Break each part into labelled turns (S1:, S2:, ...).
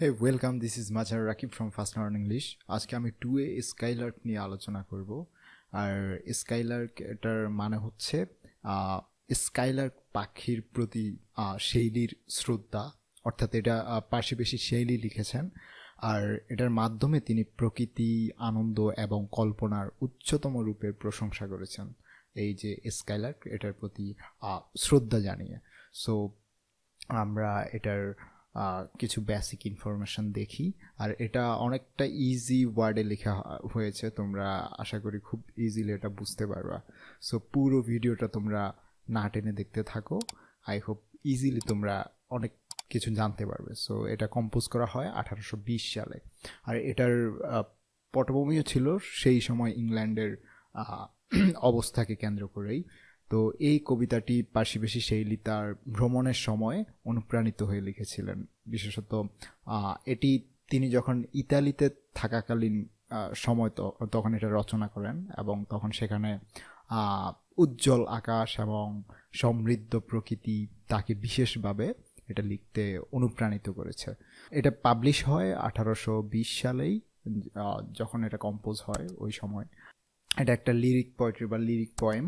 S1: Hey welcome this is Mazhar Rakib from first learn English আজকে আমি two এ Skylark নিয়ে আলোচনা করব। আর স্কাইলার্ক এটার মানে হচ্ছে স্কাইলার্ক পাখির প্রতি শৈলীর শ্রদ্ধা। অর্থাৎ এটা পাশাপাশি শৈলী লিখেছেন। আর এটার মাধ্যমে তিনি প্রকৃতি, আনন্দ এবং কল্পনার উচ্চতম রূপের প্রশংসা করেছেন। এই যে স্কাইলার্ক এটার প্রতি শ্রদ্ধা জানিয়ে। সো আমরা এটার কিছু বেসিক ইনফরমেশন দেখি। আর এটা অনেকটা ইজি ওয়ার্ডে লেখা হয়েছে, তোমরা আশা করি খুব ইজিলি এটা বুঝতে পারবা। সো পুরো ভিডিওটা তোমরা না টেনে দেখতে থাকো। আই হোপ ইজিলি তোমরা অনেক কিছু জানতে পারবে। সো এটা কম্পোজ করা হয় আঠারোশো বিশ সালে। আর এটার পটভূমিও ছিল সেই সময় ইংল্যান্ডের অবস্থাকে কেন্দ্র করেই। তো এই কবিতাটি পাশাপাশি শৈলী তার ভ্রমণের সময় অনুপ্রাণিত হয়ে লিখেছিলেন। বিশেষত এটি তিনি যখন ইতালিতে থাকাকালীন সময় তখন এটা রচনা করেন এবং তখন সেখানে উজ্জ্বল আকাশ এবং সমৃদ্ধ প্রকৃতি তাকে বিশেষভাবে এটা লিখতে অনুপ্রাণিত করেছে। এটা পাবলিশ হয় আঠারোশো বিশ সালেই যখন এটা কম্পোজ হয় ওই সময়। এটা একটা লিরিক পোয়েট্রি বা লিরিক পয়েম।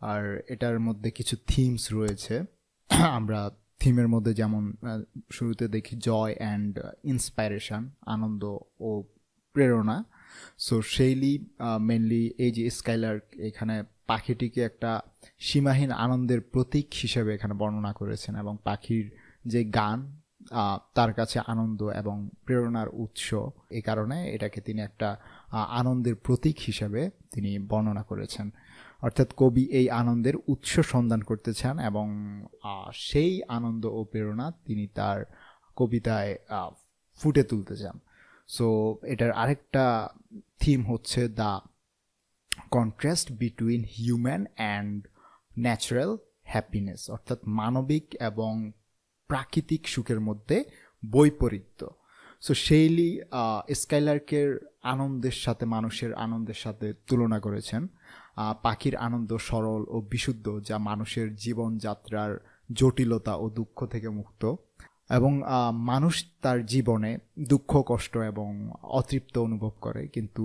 S1: আর এটার মধ্যে কিছু থিমস রয়েছে। আমরা থিমের মধ্যে যেমন শুরুতে দেখি জয় অ্যান্ড ইন্সপাইরেশন আনন্দ ও প্রেরণা। সো সেইলি মেনলি এই যে স্কাইলার এখানে পাখিটিকে একটা সীমাহীন আনন্দের প্রতীক হিসেবে এখানে বর্ণনা করেছেন এবং পাখির যে গান তার কাছে আনন্দ এবং প্রেরণার উৎস। এই কারণে এটাকে তিনি একটা আনন্দের প্রতীক হিসাবে তিনি বর্ণনা করেছেন। অর্থাৎ কবি এই আনন্দের উৎস সন্ধান করতে চান এবং সেই আনন্দ ও প্রেরণা তিনি তার কবিতায় ফুটে তুলতে চান। সো, এটার আরেকটা থিম হচ্ছে the contrast between human and natural happiness, অর্থাৎ মানবিক এবং প্রাকৃতিক সুখের মধ্যে বৈপরীত্য। সো সেইলি স্কাইলার্কের আনন্দের সাথে, মানুষের আনন্দের সাথে তুলনা করেছেন। পাখির আনন্দ সরল ও বিশুদ্ধ, যা মানুষের জীবনযাত্রার জটিলতা ও দুঃখ থেকে মুক্ত। এবং মানুষ তার জীবনে দুঃখ, কষ্ট এবং অতৃপ্ত অনুভব করে। কিন্তু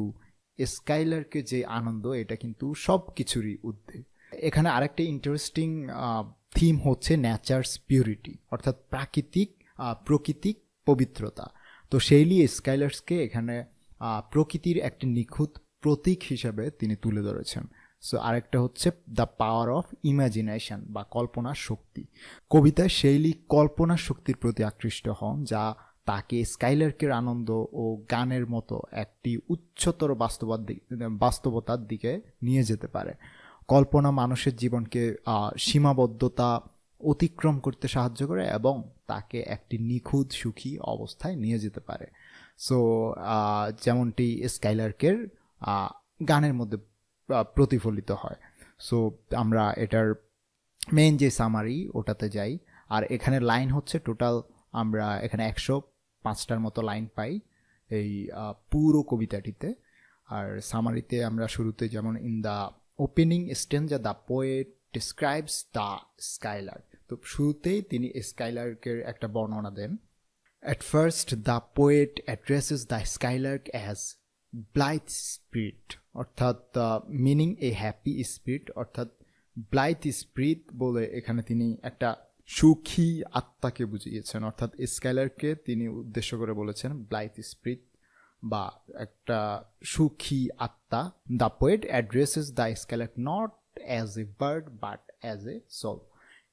S1: স্কাইলারকে যে আনন্দ, এটা কিন্তু সব কিছুরই ঊর্ধ্বে এখানে আরেকটা ইন্টারেস্টিং থিম হচ্ছে ন্যাচার্স পিউরিটি অর্থাৎ প্রাকৃতিক প্রকৃতিক পবিত্রতা। তো সেইলি স্কাইলার্সকে এখানে প্রকৃতির একটি নিখুঁত প্রতীক হিসাবে তিনি তুলে ধরেছেন। সো আরেকটা হচ্ছে দ্য পাওয়ার অফ ইমাজিনেশন বা কল্পনার শক্তি। কবিতায় শৈলী কল্পনার শক্তির প্রতি আকৃষ্ট হন, যা তাকে স্কাইলার্কের আনন্দ ও গানের মতো একটি উচ্চতর বাস্তবাদ বাস্তবতার দিকে নিয়ে যেতে পারে। কল্পনা মানুষের জীবনকে সীমাবদ্ধতা অতিক্রম করতে সাহায্য করে এবং তাকে একটি নিখুঁত সুখী অবস্থায় নিয়ে যেতে পারে। সো যেমনটি স্কাইলার্কের গানের মধ্যে প্রতিফলিত হয়। সো আমরা এটার মেন যে সামারি ওটাতে যাই। আর এখানে লাইন হচ্ছে টোটাল আমরা এখানে একশো পাঁচটার মতো লাইন পাই এই পুরো কবিতাটিতে। আর সামারিতে আমরা শুরুতে যেমন in the opening stanza the poet describes the skylark তো শুরুতেই তিনি স্কাইলার্কের একটা বর্ণনা দেন। At first, the poet addresses the skylark as blithe spirit, অর্থাৎ মিনিং এ হ্যাপি স্পিরিট অর্থাৎ ব্লাইথ স্পিরিট বলে এখানে তিনি একটা সুখী আত্মাকে বুঝিয়েছেন। অর্থাৎ স্কাইলারকে তিনি উদ্দেশ্য করে বলেছেন ব্লাইথ স্পিরিট বা একটা সুখী আত্মা। The poet addresses the skylark not as a bird but as a soul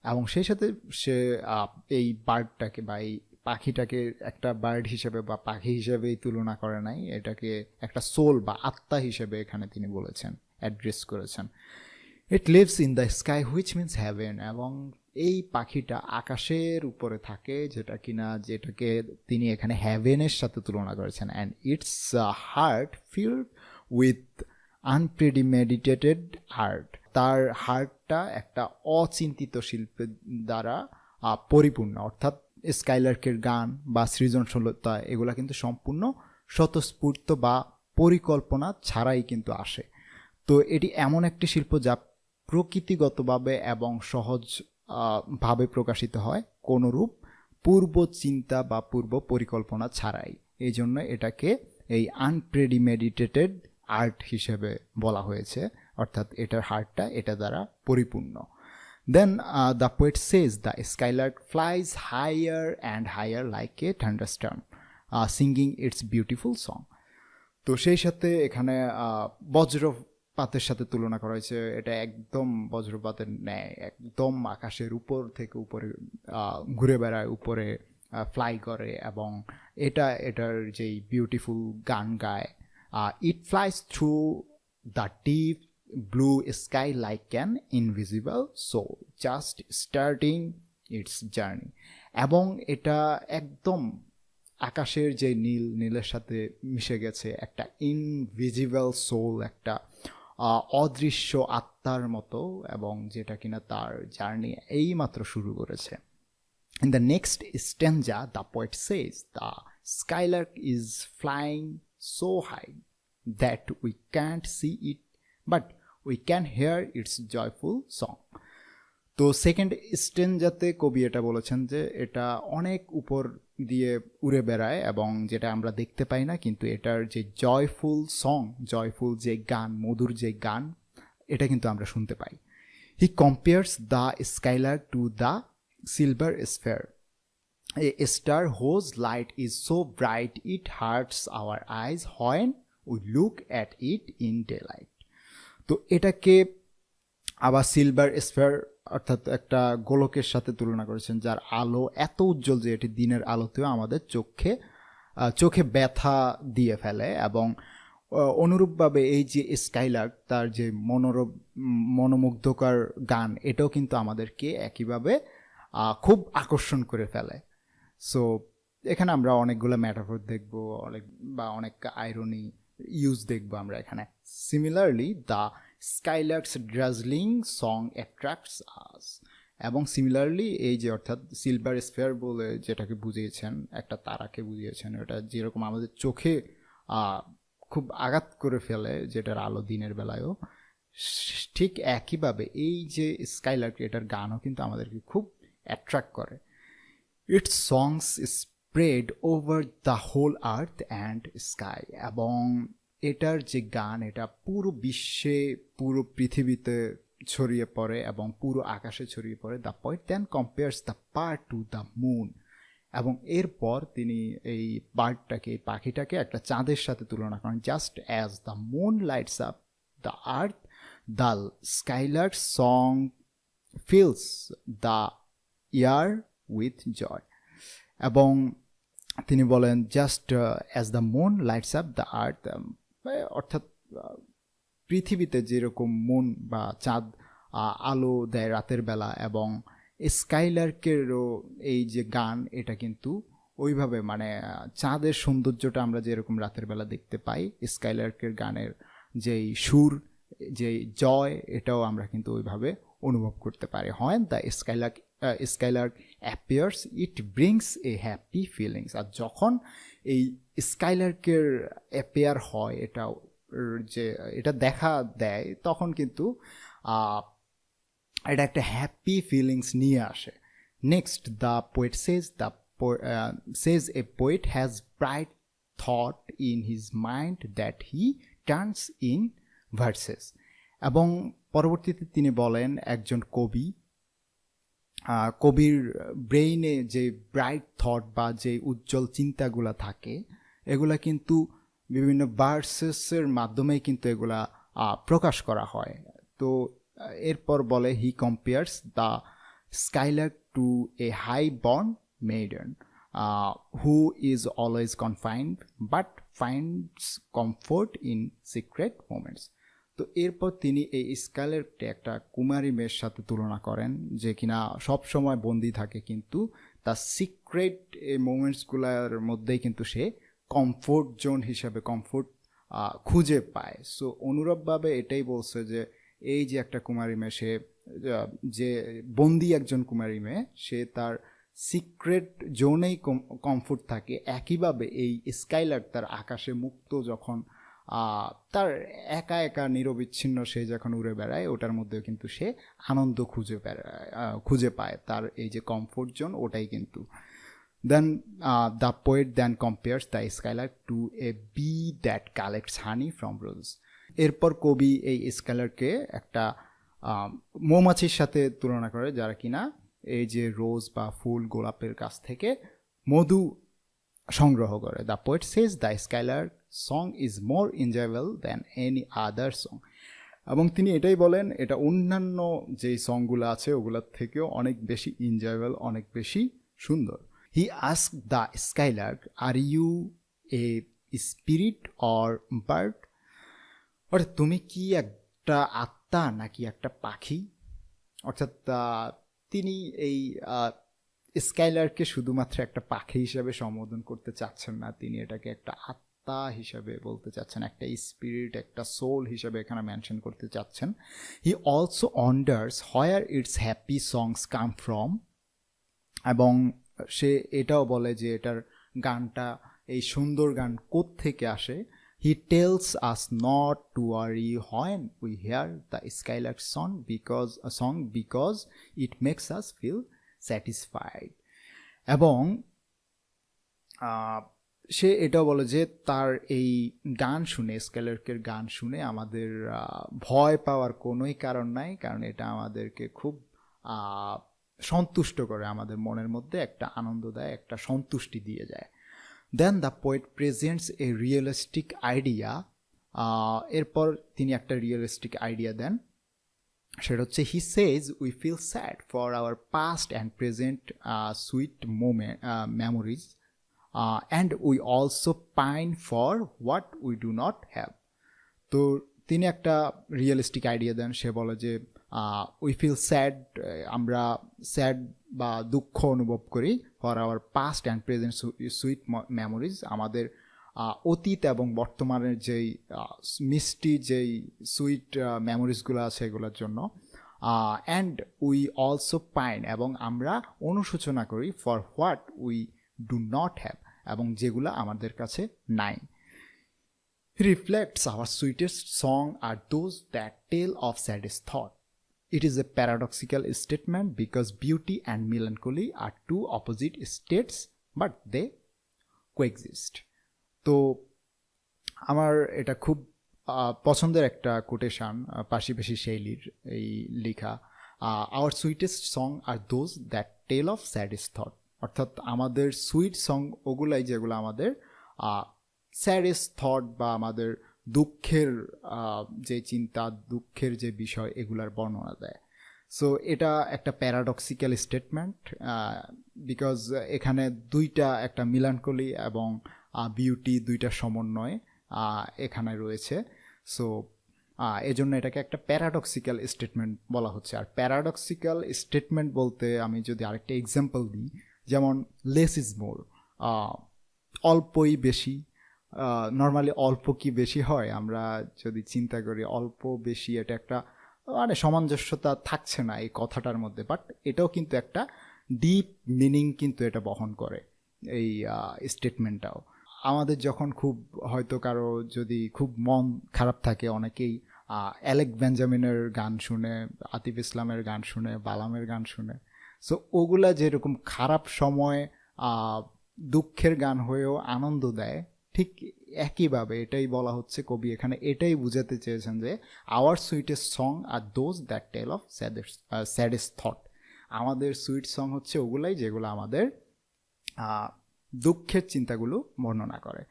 S1: এবং সেই সাথে সে এই বার্ডটাকে বা এই পাখিটাকে একটা বার্ড হিসেবে বা পাখি হিসেবেই তুলনা করে নাই। এটাকে একটা সোল বা আত্মা হিসেবে এখানে তিনি বলেছেন অ্যাড্রেস করেছেন। It lives in the sky which means heaven এবং এই পাখিটা আকাশের উপরে থাকে, যেটা কিনা, যেটাকে তিনি এখানে হ্যাভেনের সাথে তুলনা করেছেন। And its heart filled with unpremeditated art তার হার্টটা একটা অচিন্তিত শিল্পের দ্বারা পরিপূর্ণ। অর্থাৎ স্কাইলার্কের গান বা সৃজনশীলতা, এগুলা কিন্তু সম্পূর্ণ স্বতঃস্ফূর্ত বা পরিকল্পনা ছাড়াই কিন্তু আসে। তো এটি এমন একটি শিল্প যা প্রকৃতিগতভাবে এবং সহজ ভাবে প্রকাশিত হয়, কোনরূপ পূর্ব চিন্তা বা পূর্ব পরিকল্পনা ছাড়াই। এই জন্য এটাকে এই আনপ্রেডিমেডিটেটেড আর্ট হিসেবে বলা হয়েছে। অর্থাৎ এটার হার্টটা এটা দ্বারা পরিপূর্ণ। Then the poet says the skylark flies higher and higher like a thunderstorm singing its beautiful song তো সেই সাথে এখানে বজ্রপাতের সাথে তুলনা করা হয়েছে। এটা একদম বজ্রপাতের ন্যায়, একদম আকাশের উপর থেকে উপরে ঘুরে বেড়ায়, উপরে ফ্লাই করে এবং এটা, এটার যেই বিউটিফুল গান গায় it flies through the deep blue sky like can invisible so just starting its journey এবং এটা একদম আকাশের যে নীল নীলের সাথে মিশে গেছে একটা ইনভিজিবল সোল একটা অদৃশ্য আত্মার মতো এবং যেটা কিনা তার জার্নি এইমাত্র শুরু করেছে। In the next stanza, the poet says, The skylark is flying so high that we can't see it, but we can hear its joyful song তো সেকেন্ড স্টেঞ্জাতে কবি এটা বলেছেন যে এটা অনেক উপর দিয়ে উড়ে বেড়ায় এবং যেটা আমরা দেখতে পাই না, কিন্তু এটার যে জয়ফুল সং জয়ফুল যে গান, মধুর যে গান, এটা কিন্তু আমরা শুনতে পাই। He compares the skylark to the silver sphere a star whose light is so bright it hurts our eyes when we look at in day daylight. তো এটাকে আবার সিলভার স্পেয়ার অর্থাৎ একটা গোলকের সাথে তুলনা করেছেন, যার আলো এত উজ্জ্বল যে এটি দিনের আলোতেও আমাদের চোখে চোখে ব্যথা দিয়ে ফেলে এবং অনুরূপভাবে এই যে স্কাইলার্ক তার যে মনোরম মনোমুগ্ধকর গান, এটাও কিন্তু আমাদেরকে একইভাবে খুব আকর্ষণ করে ফেলে। সো এখানে আমরা অনেকগুলো ম্যাটাফোর দেখব, অনেক বা অনেক আইরনি ইউজ দেখব আমরা এখানে। Similarly the skylark's dazzling song attracts us এবং সিমিলারলি এই যে অর্থাৎ সিলভার স্ফেয়ার বলে যেটাকে বুঝিয়েছেন, একটা তারাকে বুঝিয়েছেন, ওটা যেরকম আমাদের চোখে খুব আঘাত করে ফেলে যেটার আলো দিনের বেলায়ও, ঠিক একইভাবে এই যে স্কাইলার্ক এটার গানও কিন্তু আমাদেরকে খুব অ্যাট্রাক্ট করে। Its songs spread over the whole earth and sky এবং এটার যে গান, এটা পুরো বিশ্বে, পুরো পৃথিবীতে ছড়িয়ে পড়ে এবং পুরো আকাশে ছড়িয়ে পড়ে। The poet then compares the part to the moon এবং এরপর তিনি এই বার্ডটাকে এই পাখিটাকে একটা চাঁদের সাথে তুলনা করেন। Just as the moon lights up the earth the skylark song fills the air with joy এবং তিনি বলেন just as the moon lights up the earth অর্থাৎ পৃথিবীতে যেরকম মুন বা চাঁদ আলো দেয় রাতের বেলা এবং স্কাইলার্কেরও এই যে গান, এটা কিন্তু ওইভাবে মানে চাঁদের সৌন্দর্যটা আমরা যেরকম রাতের বেলা দেখতে পাই, স্কাইলার্কের গানের যেই সুর, যেই জয়, এটাও আমরা কিন্তু ওইভাবে অনুভব করতে পারি। হয় the skylark skylark appears it brings a happy feelings আর যখন এই স্কাইলার্কের অ্যাপিয়ার হয়, এটা, যে, এটা দেখা দেয়, তখন কিন্তু এটা একটা হ্যাপি ফিলিংস নিয়ে আসে। Next the poet says the says a poet has bright thought in his mind that he turns in verses এবং পরবর্তীতে তিনি বলেন, একজন কবি কবির ব্রেইনে যে ব্রাইট থট বা যে উজ্জ্বল চিন্তাগুলো থাকে, এগুলা কিন্তু বিভিন্ন ভার্সেসের মাধ্যমে কিন্তু এগুলা প্রকাশ করা হয়। তো, এরপর বলে he compares the skylark to a high born maiden who is always confined but finds comfort in secret moments তো এরপর তিনি এই স্কাইলারকে একটা কুমারী মেয়ের সাথে তুলনা করেন, যে কিনা সব সময় বন্দি থাকে, কিন্তু তার সিক্রেট এই মোমেন্টসগুলোর মধ্যেই কিন্তু সে কমফোর্ট জোন হিসাবে কমফোর্ট খুঁজে পায়। সো অনুরূপভাবে এটাই বলছে যে, এই যে একটা কুমারী মেয়ে, সে যে বন্দি একজন কুমারী মেয়ে, সে তার সিক্রেট জোনেই কমফোর্ট থাকে। একইভাবে এই স্কাইলার তার আকাশে মুক্ত যখন তার একা একা নিরবিচ্ছিন্ন সে যখন উড়ে বেড়ায়, ওটার মধ্যেও কিন্তু সে আনন্দ খুঁজে বেড়ায় খুঁজে পায় তার এই যে কমফোর্ট জোন ওটাই কিন্তু। Then the poet then compares the skylark to a bee that collects honey from rose এরপর কবি এই স্কাইলারকে একটা মৌমাছির সাথে তুলনা করে যারা কিনা এই যে রোজ বা ফুল গোলাপের কাছ থেকে মধু সংগ্রহ করে। The poet says the skylark song is more enjoyable than any other song এবং তিনি এটাই বলেন, এটা অন্যান্য যেই সংগুলো আছে, ওগুলোর থেকেও অনেক বেশি এনজয়েবল অনেক বেশি সুন্দর। He ask the skylark are you a spirit or bird অর্থাৎ তুমি কি একটা আত্মা নাকি একটা পাখি? অর্থাৎ তিনি এই স্কাইলারকে শুধুমাত্র একটা পাখি হিসাবে সম্বোধন করতে চাচ্ছেন না। তিনি এটাকে একটা আত্মা হিসাবে বলতে চাচ্ছেন, একটা স্পিরিট একটা সোল হিসাবে এখানে মেনশন করতে চাচ্ছেন। He also wonders where it's happy songs come from এবং সে এটাও বলে যে এটার গানটা, এই সুন্দর গান থেকে আসে। He tells us not to worry when we hear the skylark song because song because it makes us feel satisfied এবং সে এটাও বলে যে তার এই গান শুনে, স্কেলার্কের গান শুনে আমাদের ভয় পাওয়ার কোনোই কারণ নাই, কারণ এটা আমাদেরকে খুব সন্তুষ্ট করে, আমাদের মনের মধ্যে একটা আনন্দ দেয়, একটা সন্তুষ্টি দিয়ে যায়। Then the poet presents a realistic idea এরপর তিনি একটা রিয়েলিস্টিক আইডিয়া দেন। সেটা হচ্ছে he says we feel sad for our past and present sweet moment memories and we also pine for what we do not have তো তিনি একটা realistic idea দেন সে বলে যে উই ফিল স্যাড আমরা স্যাড বা দুঃখ অনুভব করি for our past and present sweet memories আমাদের আহ, অতীত এবং বর্তমানের যেই মিষ্টি যেই সুইট মেমোরিজগুলো আছে এগুলোর জন্য অ্যান্ড উই অলসো পাইন এবং আমরা অনুশোচনা করি for what we do not have এবং যেগুলো আমাদের কাছে নাই। Reflects our sweetest song are those that tell of saddest thought it is a paradoxical statement because beauty and melancholy are two opposite states but they coexist তো আমার এটা খুব পছন্দের একটা কোটেশান পাশিপাশি শৈলীর এই লেখা। Our sweetest song are those that tell of saddest thought অর্থাৎ আমাদের সুইট সং ওগুলাই যেগুলো আমাদের স্যাডেস্ট থট বা আমাদের দুঃখের যে চিন্তা, দুঃখের যে বিষয় এগুলার বর্ণনা দেয়। সো এটা একটা প্যারাডক্সিক্যাল স্টেটমেন্ট বিকজ এখানে দুইটা একটা মিলানকলি এবং বিউটি দুইটা সমন্বয় এখানে রয়েছে। সো এজন্য এটাকে একটা প্যারাডক্সিক্যাল স্টেটমেন্ট বলা হচ্ছে। আর প্যারাডক্সিক্যাল স্টেটমেন্ট বলতে আমি যদি আরেকটা এক্সাম্পল দিই যেমন লেস ইজ মোর অল্পই বেশি নর্মালি অল্প কি বেশি হয়? আমরা যদি চিন্তা করি, অল্প বেশি এটা একটা মানে সামঞ্জস্যতা থাকছে না এই কথাটার মধ্যে বাট এটাও কিন্তু একটা ডিপ মিনিং কিন্তু এটা বহন করে এই স্টেটমেন্টটাও আমাদের যখন খুব হয়তো কারও যদি খুব মন খারাপ থাকে, অনেকেই অ্যালেক বেঞ্জামিনের গান শুনে, আতিফ ইসলামের গান শুনে, বালামের গান শুনে সো ওগুলা যেরকম খারাপ সময় দুঃখের গান হয়েও আনন্দ দেয়, ঠিক একইভাবে এটাই বলা হচ্ছে কবি এখানে এটাই বুঝাতে চেয়েছেন যে our sweetest song are those that tell of saddest thought আমাদের সুইট সং হচ্ছে ওগুলাই যেগুলো আমাদের দুঃখের চিন্তাগুলো বর্ণনা করে।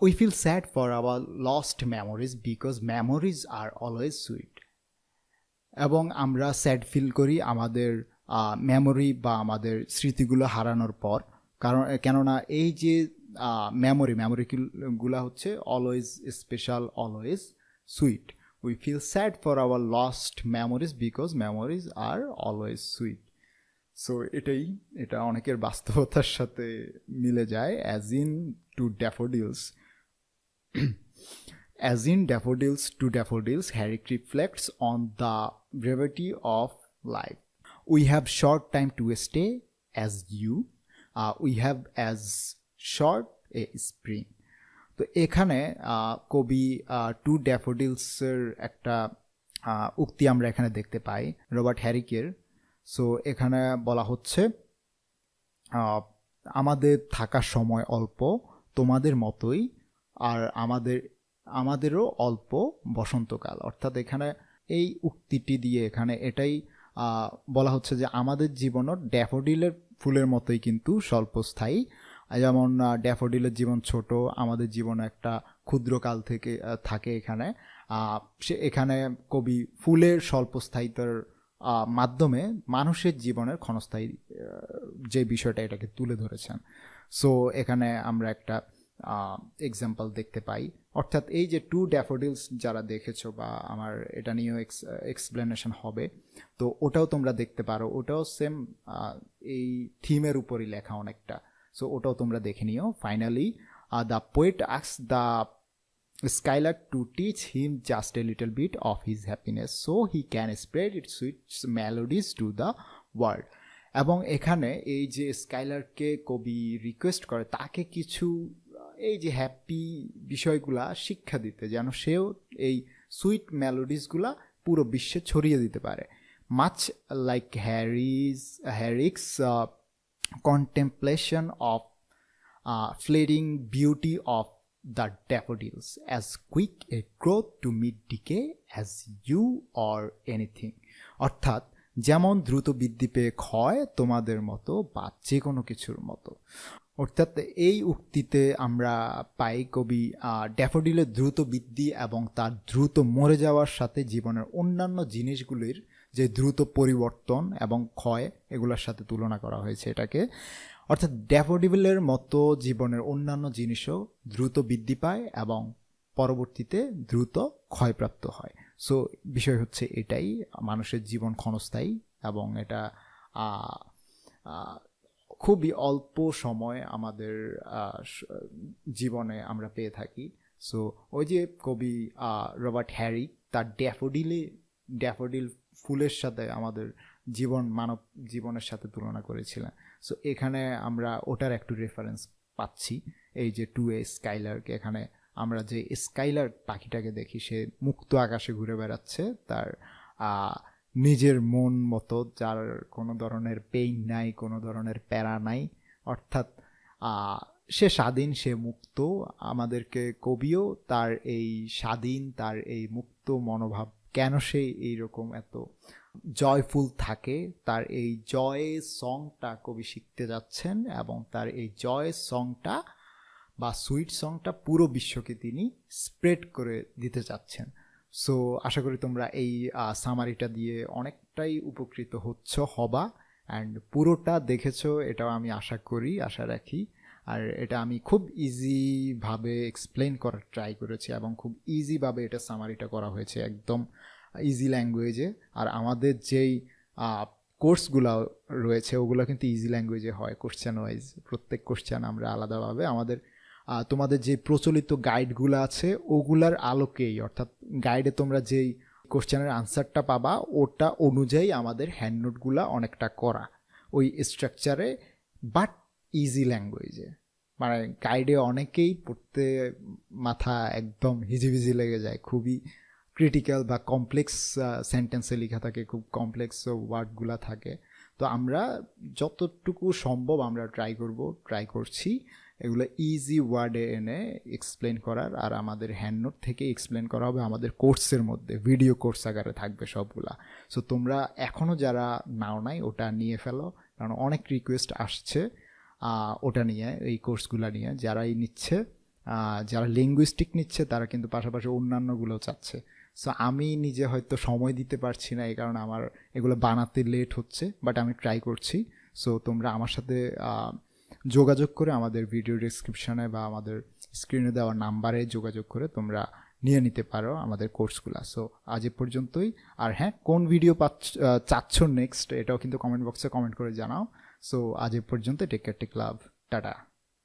S1: We feel sad for our lost memories because memories are always sweet এবং আমরা স্যাড ফিল করি আমাদের মেমোরি বা আমাদের স্মৃতিগুলো হারানোর পর। কারণ, কেননা এই যে মেমোরি মেমোরিগুলো হচ্ছে always special always sweet we feel sad for our lost memories because memories are always sweet so এটাই, এটা অনেকের বাস্তবতার সাথে মিলে যায় as in to daffodils As in daffodils to daffodils, Herrick reflects on the brevity of life. We have short time to stay as you. Uh, we have as short a spring. তো এখানে কবি two ড্যাফোডিলসের একটা উক্তি আমরা এখানে দেখতে পাই Robert হ্যারিকের so এখানে বলা হচ্ছে আমাদের থাকার সময় অল্প তোমাদের মতোই আর আমাদের আমাদেরও অল্প বসন্তকাল। অর্থাৎ এখানে এই উক্তিটি দিয়ে এখানে এটাই বলা হচ্ছে যে আমাদের জীবনও ড্যাফোডিলের ফুলের মতোই কিন্তু স্বল্পস্থায়ী। যেমন ড্যাফোডিলের জীবন ছোট, আমাদের জীবন একটা ক্ষুদ্রকাল থেকে থাকে এখানে। সে এখানে কবি ফুলের স্বল্পস্থায়িতার মাধ্যমে মানুষের জীবনের ক্ষণস্থায়ী যে বিষয়টা এটাকে তুলে ধরেছেন। সো, এখানে আমরা একটা এক্সাম্পল দেখতে পাই। অর্থাৎ এই যে টু ড্যাফোডিলস যারা দেখেছ বা আমার এটা নিয়েও এক্সপ্লেনেশন হবে, তো ওটাও তোমরা দেখতে পারো। ওটাও সেম এই থিমের উপরই লেখা অনেকটা। সো ওটাও তোমরা দেখে নিও। Finally the poet asks the Skylark to teach him just a little bit of his happiness so he can spread its sweet melodies to the world. এবং এখানে এই যে স্কাইলারকে কবি রিকোয়েস্ট করে, তাকে কিছু এই যে হ্যাপি বিষয়গুলা শিক্ষা দিতে যেন সেও এই সুইট মেলোডিসগুলা পুরো বিশ্বে ছড়িয়ে দিতে পারে। Much like Harry's Harris contemplation of uh, beauty of the the as quick a growth to to decay as you you anything অর্থাৎ যেমন দ্রুত বৃদ্ধি পেয়ে ক্ষয় তোমাদের মতো বা যে কোনো কিছুর মতো। অর্থাৎ এই উক্তিতে আমরা পাই কবি ড্যাফোডিলের দ্রুত বৃদ্ধি এবং তার দ্রুত মরে যাওয়ার সাথে জীবনের অন্যান্য জিনিসগুলির যে দ্রুত পরিবর্তন এবং ক্ষয়, এগুলোর সাথে তুলনা করা হয়েছে এটাকে। অর্থাৎ ড্যাফোডিলের মতো জীবনের অন্যান্য জিনিসও দ্রুত বৃদ্ধি পায় এবং পরবর্তীতে দ্রুত ক্ষয়প্রাপ্ত হয়। সো বিষয় হচ্ছে এটাই, মানুষের জীবন ক্ষণস্থায়ী এবং এটা খুবই অল্প সময় আমাদের জীবনে আমরা পেয়ে থাকি। সো ওই যে কবি রবার্ট হ্যারি, তার ড্যাফোডিলে, ড্যাফোডিল ফুলের সাথে আমাদের জীবন, মানব জীবনের সাথে তুলনা করেছিলেন। সো এখানে আমরা ওটার একটু রেফারেন্স পাচ্ছি। এই যে টু এ স্কাইলার্ক, এখানে আমরা যে স্কাইলার পাখিটাকে দেখি, সে মুক্ত আকাশে ঘুরে বেড়াচ্ছে। তার নিজের মন মতো, যার কোনো ধরনের পেইন নাই, কোনো ধরনের প্যারা নাই। অর্থাৎ সে স্বাধীন, সে মুক্ত। আমাদেরকে কবিও তার এই স্বাধীন, তার এই মুক্ত মনোভাব, কেন সে এইরকম এত জয়ফুল থাকে? তার এই জয় সংটা কবি শিখতে যাচ্ছেন এবং তার এই জয় সংটা বা সুইট সংটা পুরো বিশ্বকে তিনি স্প্রেড করে দিতে চাচ্ছেন। সো, আশা করি তোমরা এই সামারিটা দিয়ে অনেকটাই উপকৃত হচ্ছ, হবা অ্যান্ড পুরোটা দেখেছ, এটাও আমি আশা করি, আশা রাখি। আর এটা আমি খুব ইজিভাবে এক্সপ্লেন করার ট্রাই করেছি এবং খুব ইজিভাবে এটা সামারিটা করা হয়েছে একদম ইজি ল্যাঙ্গুয়েজে আর আমাদের যেই কোর্সগুলো রয়েছে, ওগুলো কিন্তু ইজি ল্যাঙ্গুয়েজে হয় কোশ্চেন ওয়াইজ প্রত্যেক কোশ্চেন আমরা আলাদাভাবে আমাদের তোমাদের যে প্রচলিত গাইডগুলো আছে, ওগুলার আলোকেই, অর্থাৎ গাইডে তোমরা যেই কোশ্চেনের আনসারটা পাবা, ওটা অনুযায়ী আমাদের হ্যান্ড নোটগুলা অনেকটা করা। ওই স্ট্রাকচারে বাট ইজি ল্যাঙ্গুয়েজে মানে গাইডে অনেকেই পড়তে মাথা একদম হিজিবিজি লেগে যায়, খুবই ক্রিটিক্যাল বা কমপ্লেক্স সেন্টেন্সে লেখা থাকে, খুব কমপ্লেক্স ওয়ার্ডগুলো থাকে। তো আমরা যতটুকু সম্ভব আমরা ট্রাই করব ট্রাই করছি। এগুলো ইজি ওয়ার্ডে এনে এক্সপ্লেন করার, আর আমাদের হ্যান্ড নোট থেকে এক্সপ্লেন করা হবে আমাদের কোর্সের মধ্যে ভিডিও কোর্স আকারে থাকবে সবগুলা। সো তোমরা এখনও যারা নাও নাই, ওটা নিয়ে ফেলো, কারণ অনেক রিকোয়েস্ট আসছে ওটা নিয়ে, এই কোর্সগুলো নিয়ে। যারাই নিচ্ছে যারা লিঙ্গুইস্টিক নিচ্ছে, তারা কিন্তু পাশাপাশি অন্যান্যগুলো চাচ্ছে। সো আমি নিজে হয়তো সময় দিতে পারছি না, এই কারণে আমার এগুলো বানাতে লেট হচ্ছে বাট আমি ট্রাই করছি। সো তোমরা আমার সাথে যোগাযোগ করে আমাদের ভিডিও ডিসক্রিপশনে বা আমাদের স্ক্রিনে দেওয়া নাম্বারে যোগাযোগ করে তোমরা নিয়ে নিতে পারো আমাদের কোর্সগুলো সো আজ এ পর্যন্তই। আর হ্যাঁ কোন ভিডিও পাচ্ছ চাচ্ছ নেক্সট এটাও কিন্তু কমেন্ট বক্সে কমেন্ট করে জানাও। সো আজ এ পর্যন্ত take care take love tata.